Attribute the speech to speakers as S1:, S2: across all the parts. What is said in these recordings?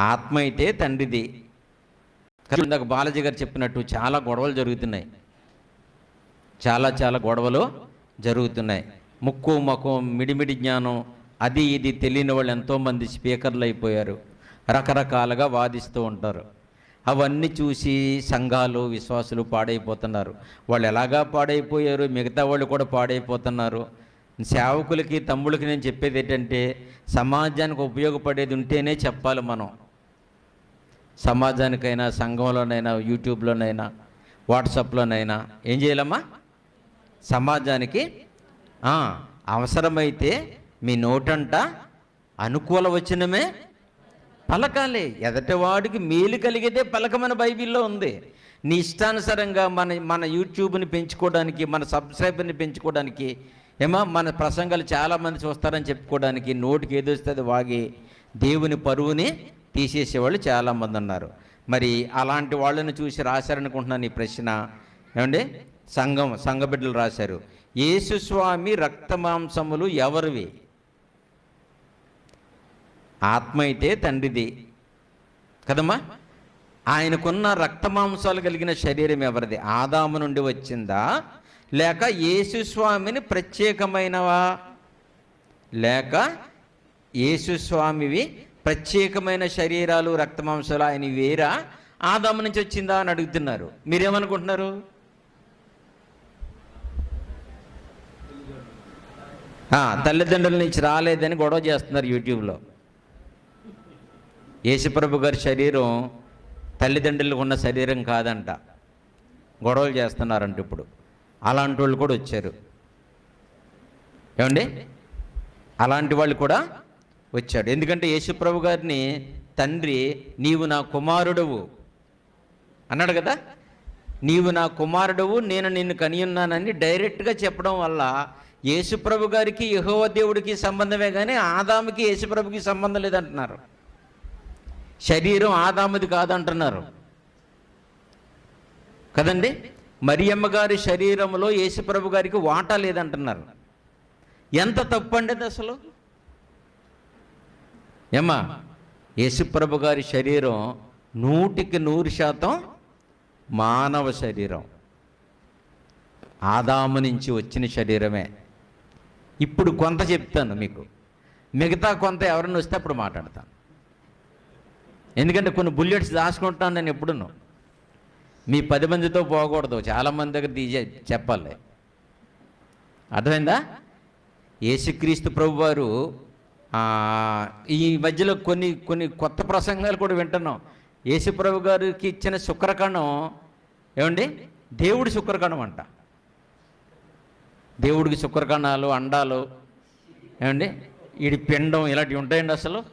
S1: ఆత్మ అయితే తండ్రిది. ఇందాక బాలాజీ గారు చెప్పినట్టు చాలా గొడవలు జరుగుతున్నాయి. చాలా చాలా గొడవలు జరుగుతున్నాయి. ముక్కు ముఖం మిడిమిడి జ్ఞానం అది ఇది తెలియని వాళ్ళు ఎంతోమంది స్పీకర్లు అయిపోయారు. రకరకాలుగా వాదిస్తూ ఉంటారు. అవన్నీ చూసి సంఘాలు విశ్వాసులు పాడైపోతున్నారు. వాళ్ళు ఎలాగా పాడైపోయారు? మిగతా వాళ్ళు కూడా పాడైపోతున్నారు. సేవకులకి తమ్ముళ్ళకి నేను చెప్పేది ఏంటంటే సమాజానికి ఉపయోగపడేది ఉంటేనే చెప్పాలి మనం. సమాజానికైనా సంఘంలోనైనా యూట్యూబ్లోనైనా వాట్సాప్లోనైనా ఏం చేయాలమ్మా? సమాజానికి అవసరమైతే మీ నోటంట అనుకూల వచనమే పలకాలి. ఎదటివాడికి మేలు కలిగితే పలకమని బైబిల్లో ఉంది. నీ ఇష్టానుసారంగా మన మన యూట్యూబ్ని పెంచుకోవడానికి మన సబ్స్క్రైబర్ని పెంచుకోవడానికి ఏమా మన ప్రసంగాలు చాలామంది చూస్తారని చెప్పుకోవడానికి నోటికి ఏదొస్తుంది వాగి దేవుని పరువుని తీసేసేవాళ్ళు చాలామంది ఉన్నారు. మరి అలాంటి వాళ్ళని చూసి రాశారనుకుంటున్నాను ఈ ప్రశ్న. ఏమండి? సంఘం సంఘ బిడ్డలు రాశారు. యేసుస్వామి రక్తమాంసములు ఎవరివి? ఆత్మ అయితే తండ్రిది. కదమ్మా? ఆయనకున్న రక్తమాంసాలు కలిగిన శరీరం ఎవరిది? ఆదాము నుండి వచ్చిందా? లేక యేసుస్వామిని ప్రత్యేకమైనవా? లేక యేసుస్వామివి ప్రత్యేకమైన శరీరాలు రక్తమాంసాలు ఆయన వేరా? ఆదాము నుంచి వచ్చిందా అని అడుగుతున్నారు. మీరేమనుకుంటున్నారు? తల్లిదండ్రుల నుంచి రాలేదని గొడవ చేస్తున్నారు యూట్యూబ్లో. యేసుప్రభు గారి శరీరం తల్లిదండ్రులకు ఉన్న శరీరం కాదంట. గొడవలు చేస్తున్నారంట ఇప్పుడు. అలాంటి వాళ్ళు కూడా వచ్చారు. ఏమండి? అలాంటి వాళ్ళు కూడా వచ్చాడు. ఎందుకంటే యేసుప్రభు గారిని తండ్రి నీవు నా కుమారుడవు. అన్నాడు కదా? నీవు నా కుమారుడవు నేను నిన్ను కనియున్నానని డైరెక్ట్గా చెప్పడం వల్ల యేసుప్రభు గారికి యహోవ దేవుడికి సంబంధమే కానీ ఆదాముకి యేసుప్రభుకి సంబంధం లేదంటున్నారు. శరీరం ఆదాముది కాదంటున్నారు. కదండి? మరియమ్మ గారి శరీరంలో యేసుప్రభు గారికి వాటా లేదంటున్నారు. ఎంత తప్పు అండి అది అసలు? ఏమ్మా యేసుప్రభు గారి శరీరం నూటికి నూరు శాతం మానవ శరీరం. ఆదాము నుంచి వచ్చిన శరీరమే. ఇప్పుడు కొంత చెప్తాను మీకు. మిగతా కొంత ఎవరన్నా వస్తే అప్పుడు మాట్లాడతాను. ఎందుకంటే కొన్ని బుల్లెట్స్ దాచుకుంటాను నేను ఎప్పుడును. మీ పది మందితో పోకూడదు. చాలామంది దగ్గర తీసే చెప్పాలి. అర్థమైందా? యేసుక్రీస్తు ప్రభు వారు ఈ మధ్యలో కొన్ని కొన్ని కొత్త ప్రసంగాలు కూడా వింటున్నాం. యేసుప్రభు గారికి ఇచ్చిన శుక్రకణం ఏమండి? దేవుడి శుక్రకణం అంట. దేవుడికి శుక్రకణాలు అండాలు ఏమండి? ఈడి పిండం ఇలాంటివి ఉంటాయండి అసలు?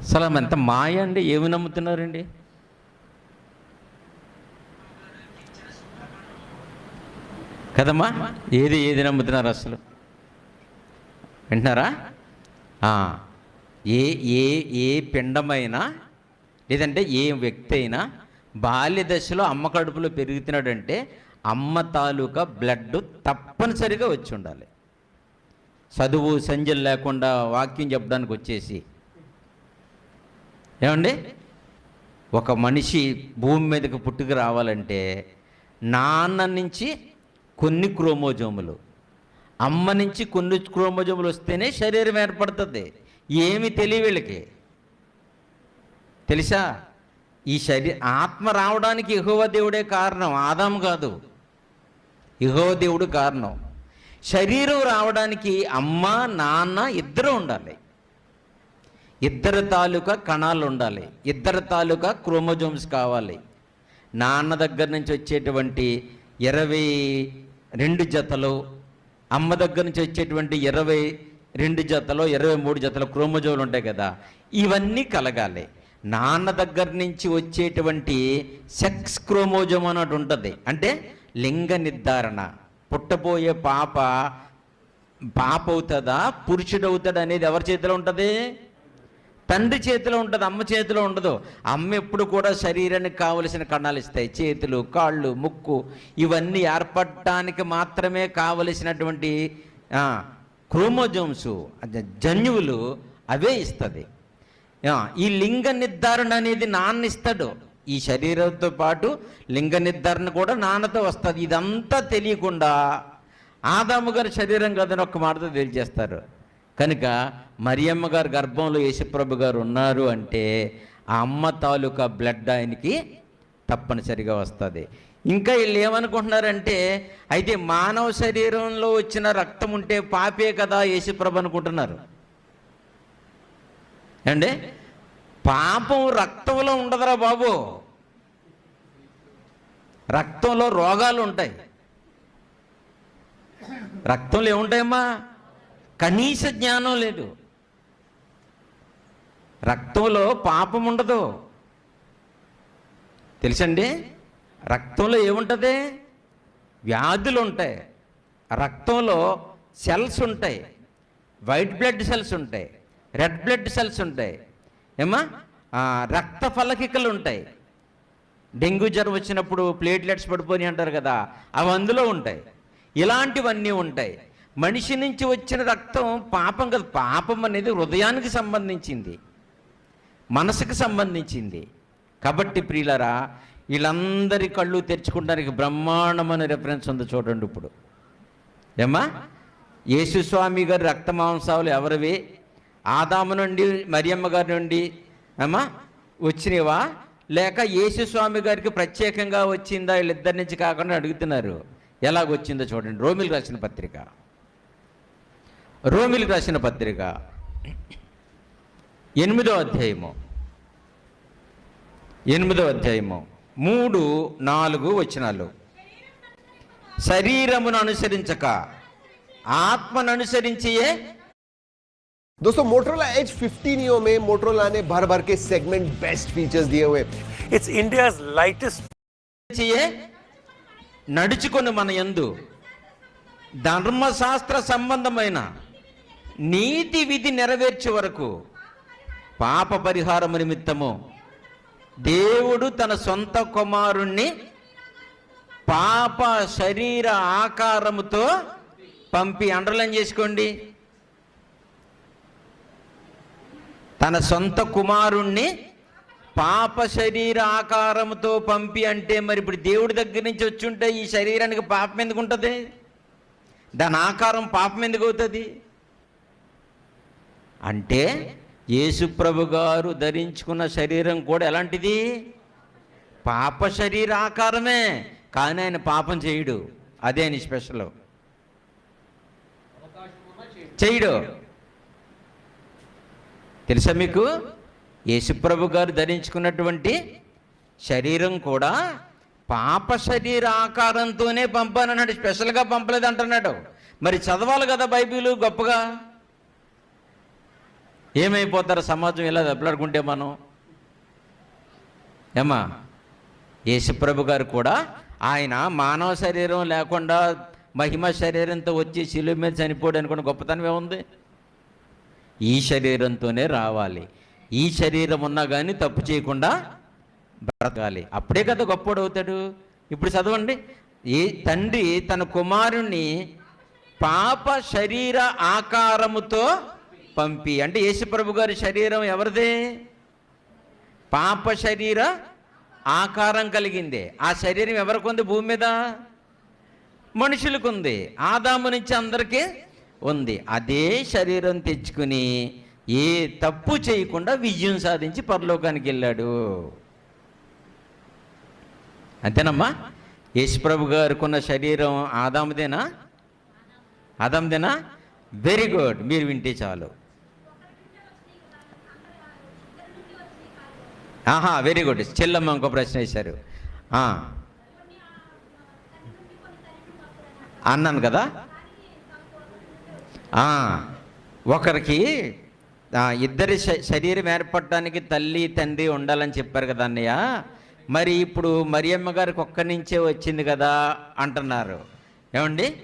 S1: అసలు ఎంత మాయ అండి? ఏమి నమ్ముతున్నారండి? కదమ్మా? ఏది ఏది నమ్ముతున్నారు అసలు? వింటున్నారా? ఏ ఏ ఏ పిండమైనా లేదంటే ఏ వ్యక్తి అయినా బాల్య దశలో అమ్మ కడుపులో పెరుగుతున్నాడంటే అమ్మ తాలూకా బ్లడ్ తప్పనిసరిగా వచ్చి ఉండాలి. చదువు సంజలు లేకుండా వాక్యం చెప్పడానికి వచ్చేసి. ఏమండి? ఒక మనిషి భూమి మీదకి పుట్టుకు రావాలంటే నాన్న నుంచి కొన్ని క్రోమోజోములు అమ్మ నుంచి కొన్ని క్రోమోజోములు వస్తేనే శరీరం ఏర్పడుతుంది. ఏమి తెలియ వీళ్ళకి? తెలుసా? ఈ శరీ ఆత్మ రావడానికి యెహోవా దేవుడే కారణం. ఆదాం కాదు. యెహోవా దేవుడు కారణం. శరీరం రావడానికి అమ్మ నాన్న ఇద్దరు ఉండాలి. ఇద్దరు తాలూకా కణాలు ఉండాలి. ఇద్దరు తాలూకా క్రోమోజోమ్స్ కావాలి. నాన్న దగ్గర నుంచి వచ్చేటువంటి ఇరవై రెండు జతలు అమ్మ దగ్గర నుంచి వచ్చేటువంటి ఇరవై రెండు జతలు ఇరవై మూడు జతలు క్రోమజోలు ఉంటాయి కదా ఇవన్నీ కలగాలి. నాన్న దగ్గర నుంచి వచ్చేటువంటి సెక్స్ క్రోమోజోమ్ అన్నట్టు ఉంటుంది. అంటే లింగ నిర్ధారణ. పుట్టబోయే పాప పాప అవుతుందా పురుషుడు అవుతాడు అనేది ఎవరి చేతిలో ఉంటుంది? తండ్రి చేతిలో ఉంటుంది అమ్మ చేతిలో ఉండదు. అమ్మ ఎప్పుడు కూడా శరీరానికి కావలసిన కణాలు ఇస్తాయి. చేతులు కాళ్ళు ముక్కు ఇవన్నీ ఏర్పడటానికి మాత్రమే కావలసినటువంటి క్రోమోజోమ్స్ జన్యువులు అవే ఇస్తుంది. ఈ లింగ నిర్ధారణ అనేది నాన్న ఇస్తాడు. ఈ శరీరంతో పాటు లింగ నిర్ధారణ కూడా నాన్నతో వస్తుంది. ఇదంతా తెలియకుండా ఆదాము గారి శరీరం కదని ఒక్క మాటతో తెలియజేస్తారు. కనుక మరియమ్మ గారు గర్భంలో యేసుప్రభు గారు ఉన్నారు అంటే ఆ అమ్మ తాలూకా బ్లడ్ ఆయనకి తప్పనిసరిగా వస్తుంది. ఇంకా వీళ్ళు ఏమనుకుంటున్నారంటే అయితే మానవ శరీరంలో వచ్చిన రక్తం ఉంటే పాపే కదా యేసుప్రభు అనుకుంటున్నారు. అండి పాపం రక్తంలో ఉండదురా బాబు. రక్తంలో రోగాలు ఉంటాయి. రక్తంలో ఏముంటాయమ్మా? కనీస జ్ఞానం లేదు. రక్తంలో పాపం ఉండదు. తెలుసండి? రక్తంలో ఏముంటుంది? వ్యాధులు ఉంటాయి రక్తంలో సెల్స్ ఉంటాయి. వైట్ బ్లడ్ సెల్స్ ఉంటాయి. రెడ్ బ్లడ్ సెల్స్ ఉంటాయి. ఏమా రక్త ఫలకికలు ఉంటాయి. డెంగ్యూ జ్వరం వచ్చినప్పుడు ప్లేట్లెట్స్ పడిపోయి అంటారు కదా అవి అందులో ఉంటాయి. ఇలాంటివన్నీ ఉంటాయి. మనిషి నుంచి వచ్చిన రక్తం పాపం కదా. పాపం అనేది హృదయానికి సంబంధించింది. మనసుకు సంబంధించింది. కాబట్టి ప్రియులరా వీళ్ళందరి కళ్ళు తెరుచుకోవడానికి బ్రహ్మాండమైన రెఫరెన్స్ ఉంది చూడండి ఇప్పుడు. ఏమ్మా? యేసుస్వామి గారి రక్త మాంసాలు ఎవరివి? ఆదాము నుండి మరియమ్మ గారి నుండి ఏమ్మా? వచ్చినవా? లేక యేసుస్వామి గారికి ప్రత్యేకంగా వచ్చిందా? వీళ్ళిద్దరి నుంచి కాకుండా అడుగుతున్నారు. ఎలాగొచ్చిందో చూడండి. రోమిల్ రాసిన పత్రిక. రోమిల్ రాసిన పత్రిక. ఎనిమిదో అధ్యాయము ఎనిమిదో అధ్యాయము మూడు నాలుగు వచనాలు శరీరమును అనుసరించక ఆత్మను అనుసరించియే
S2: दोस्तों मोटरोला एज 15 ईओ में मोटरोला ने भर भर के सेगमेंट बेस्ट फीचर्स दिए हुए हैं।
S3: It's India's lightest
S1: చియే నడుచుకొని మన యందు ధర్మశాస్త్ర సంబంధమైన నీతి విధి నెరవేర్చే వరకు పాప పరిహారము నిమిత్తము దేవుడు తన సొంత కుమారుణ్ణి పాప శరీర ఆకారముతో పంపి అండర్లైన్ చేసుకోండి. తన సొంత కుమారుణ్ణి పాప శరీర ఆకారంతో పంపి అంటే మరి ఇప్పుడు దేవుడి దగ్గర నుంచి వచ్చి ఉంటే ఈ శరీరానికి పాపం ఎందుకు ఉంటుంది? దాని ఆకారం పాపం ఎందుకు అవుతుంది? అంటే యేసుప్రభు గారు ధరించుకున్న శరీరం కూడా ఎలాంటిది? పాప శరీరాకారమే. కానీ ఆయన పాపం చేయడు. అదే అని స్పెషల్. చేయడు. తెలుసా మీకు? యేసుప్రభు గారు ధరించుకున్నటువంటి శరీరం కూడా పాప శరీర ఆకారంతోనే పంపానన్నాడు. స్పెషల్గా పంపలేదు అంటున్నాడు మరి చదవాలి కదా బైబిల్ గొప్పగా? ఏమైపోతారు సమాజం ఇలా దెబ్బలాడుకుంటే మనం? ఏమా యేసుప్రభు గారు కూడా ఆయన మానవ శరీరం లేకుండా మహిమ శరీరంతో వచ్చి శిలువ మీద చనిపోడు అనుకున్న గొప్పతనం ఏముంది ఈ శరీరంతోనే రావాలి. ఈ శరీరం ఉన్నా కానీ తప్పు చేయకుండా బ్రతకాలి. అప్పుడే కదా గొప్పోడు అవుతాడు. ఇప్పుడు చదవండి. ఏ తండ్రి తన కుమారుణ్ణి పాప శరీర ఆకారముతో పంపి. అంటే యేసుప్రభు గారి శరీరం ఎవరిదే? పాప శరీర ఆకారం కలిగిందే. ఆ శరీరం ఎవరికి ఉంది? భూమి మీద? మనుషులకు ఉంది ఆదాము నుంచి అందరికీ ఉంది. అదే శరీరం తెచ్చుకుని ఏ తప్పు చేయకుండా విజయం సాధించి పరలోకానికి వెళ్ళాడు. అంతేనమ్మా? యేసుప్రభు గారుకున్న శరీరం ఆదాముదేనా? ఆదాముదేనా? వెరీ గుడ్ మీరు వింటే చాలు. ఆహా వెరీ గుడ్ చెల్లమ్మ ఇంకో ప్రశ్న వేశారు. అన్నాను కదా? ఒకరికి ఇద్దరి శ- శరీరం ఏర్పడటానికి తల్లి తండ్రి ఉండాలని చెప్పారు కదా అన్నయ్య. మరి ఇప్పుడు మరియమ్మ గారికి ఒక్క నుంచే వచ్చింది కదా అంటున్నారు. ఏమండి?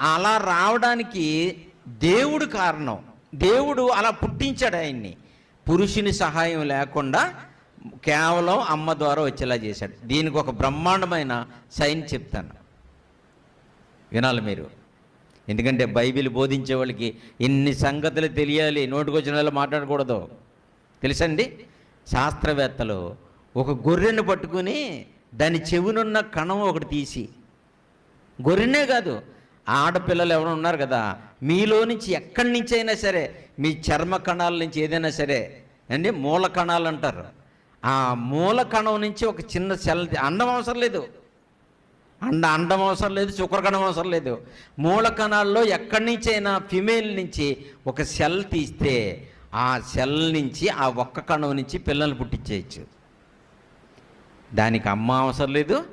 S1: అలా రావడానికి దేవుడు కారణం. దేవుడు అలా పుట్టించాడు ఆయన్ని. పురుషుని సహాయం లేకుండా కేవలం అమ్మ ద్వారా వచ్చేలా చేశాడు. దీనికి ఒక బ్రహ్మాండమైన సైన్ చెప్తాను. వినాలి మీరు. ఎందుకంటే బైబిల్ బోధించే వాళ్ళకి ఎన్ని సంగతులు తెలియాలి నోటికొచ్చిన వాళ్ళు మాట్లాడకూడదు. తెలుసండి? శాస్త్రవేత్తలు ఒక గొర్రెను పట్టుకుని దాని చెవునున్న కణం ఒకటి తీసి గొర్రెనే కాదు ఆడపిల్లలు ఎవరు ఉన్నారు కదా మీలో నుంచి ఎక్కడి నుంచి అయినా సరే మీ చర్మ కణాల నుంచి ఏదైనా సరే అండి మూల కణాలు అంటారు. ఆ మూల కణం నుంచి ఒక చిన్న సెల్ అండం అవసరం లేదు. అండ అండం అవసరం లేదు శుక్రకణం అవసరం లేదు. మూల కణాల్లో ఎక్కడి నుంచి అయినా ఫిమేల్ నుంచి ఒక సెల్ తీస్తే ఆ సెల్ నుంచి ఆ ఒక్క కణం నుంచి పిల్లలు పుట్టించేయచ్చు. దానికి అమ్మ అవసరం లేదు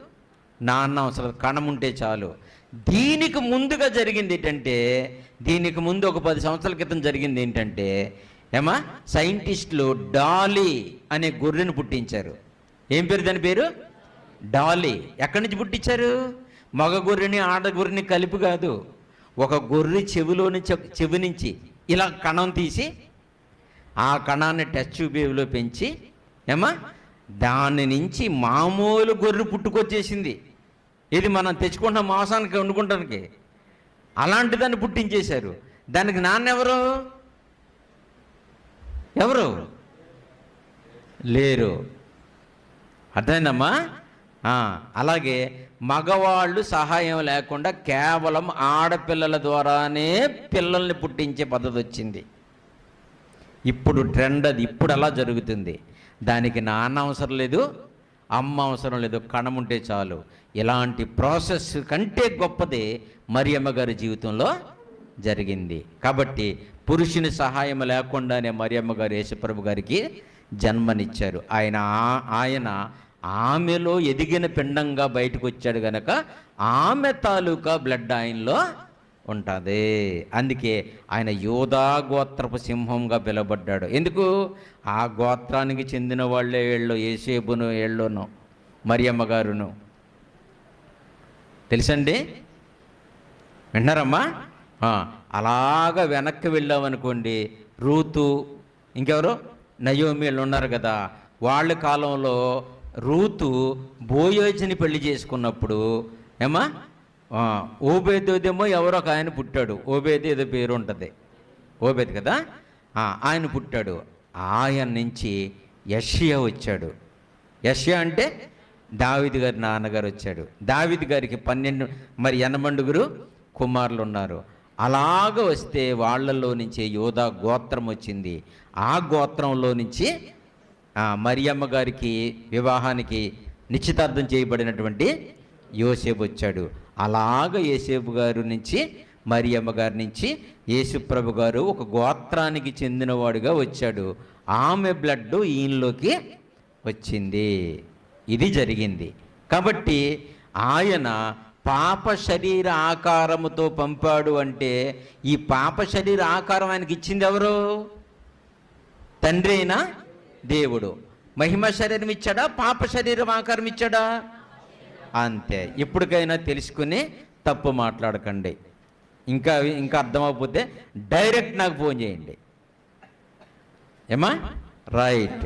S1: నాన్న అవసరం లేదు కణం ఉంటే చాలు. దీనికి ముందుగా జరిగింది ఏంటంటే దీనికి ముందు ఒక పది సంవత్సరాల క్రితం జరిగింది ఏంటంటే ఏమా? సైంటిస్టులు డాలీ అనే గొర్రెను పుట్టించారు. ఏం పేరు దాని పేరు? డాలీ. ఎక్కడి నుంచి పుట్టించారు? మగ గొర్రెని ఆడ గొర్రెని కలిపి కాదు ఒక గొర్రె చెవిలోని చెవి నుంచి ఇలా కణం తీసి ఆ కణాన్ని టెస్ట్ ట్యూబ్లో పెంచి ఏమా? దాని నుంచి మామూలు గొర్రె పుట్టుకొచ్చేసింది. ఇది మనం తెచ్చుకున్న మాంసానికి వండుకుంటానికి. అలాంటి దాన్ని పుట్టించేశారు. దానికి నాన్న ఎవరు? ఎవరు? లేరు. అర్థమైందమ్మా? అలాగే మగవాళ్ళు సహాయం లేకుండా కేవలం ఆడపిల్లల ద్వారానే పిల్లల్ని పుట్టించే పద్ధతి వచ్చింది. ఇప్పుడు ట్రెండ్ అది ఇప్పుడు అలా జరుగుతుంది. దానికి నాన్న అవసరం లేదు. అమ్మ అవసరం లేదు కణం ఉంటే చాలు. ఇలాంటి ప్రాసెస్ కంటే గొప్పది మరియమ్మ గారి జీవితంలో జరిగింది. కాబట్టి పురుషుని సహాయం లేకుండానే మరియమ్మ గారు యేసుప్రభు గారికి జన్మనిచ్చారు. ఆయన ఆ- ఆయన ఆమెలో ఎదిగిన పిండంగా బయటకు వచ్చాడు గనక ఆమె తాలూకా బ్లడ్ ఆయనలో ఉంటుంది. అందుకే ఆయన యోధా గోత్రపు సింహంగా పిలబడ్డాడు ఎందుకు? ఆ గోత్రానికి చెందిన వాళ్ళే వీళ్ళు ఏసేబును ఏళ్ళును మరియమ్మ గారును. తెలుసండి? వింటున్నారమ్మా అలాగ వెనక్కి వెళ్ళామనుకోండి రూతు ఇంకెవరు? నయోమీళ్ళు ఉన్నారు కదా వాళ్ళ కాలంలో రూతు బోయోజిని పెళ్ళి చేసుకున్నప్పుడు ఏమా ఓబేదేమో ఎవరో ఒక ఆయన పుట్టాడు. ఓబేది ఏదో పేరు ఉంటుంది. ఓబేద్ కదా? ఆయన పుట్టాడు. ఆయన నుంచి యషియా వచ్చాడు. యషియా అంటే దావిది గారి నాన్నగారు వచ్చాడు. దావిది గారికి పన్నెండు మరి ఎనమండుగురు కుమారులు ఉన్నారు అలాగ వస్తే వాళ్ళల్లో నుంచి యోధా గోత్రం వచ్చింది. ఆ గోత్రంలో నుంచి మరియమ్మ గారికి వివాహానికి నిశ్చితార్థం చేయబడినటువంటి యోసేపు వచ్చాడు. అలాగ యేసేపు గారు నుంచి మరియమ్మ గారి నుంచి యేసుప్రభు గారు ఒక గోత్రానికి చెందినవాడుగా వచ్చాడు. ఆమె బ్లడ్ ఈయనలోకి వచ్చింది. ఇది జరిగింది. కాబట్టి ఆయన పాప శరీర ఆకారముతో పంపాడు అంటే ఈ పాప శరీర ఆకారం ఆయనకి ఇచ్చింది ఎవరు? తండ్రి అయినా దేవుడు. మహిమ శరీరం ఇచ్చాడా? పాప శరీరం ఆకారం ఇచ్చాడా? అంతే. ఇప్పటికైనా తెలుసుకుని తప్పు మాట్లాడకండి. ఇంకా ఇంకా అర్థమైపోతే డైరెక్ట్ నాకు ఫోన్ చేయండి. ఏమా? రైట్.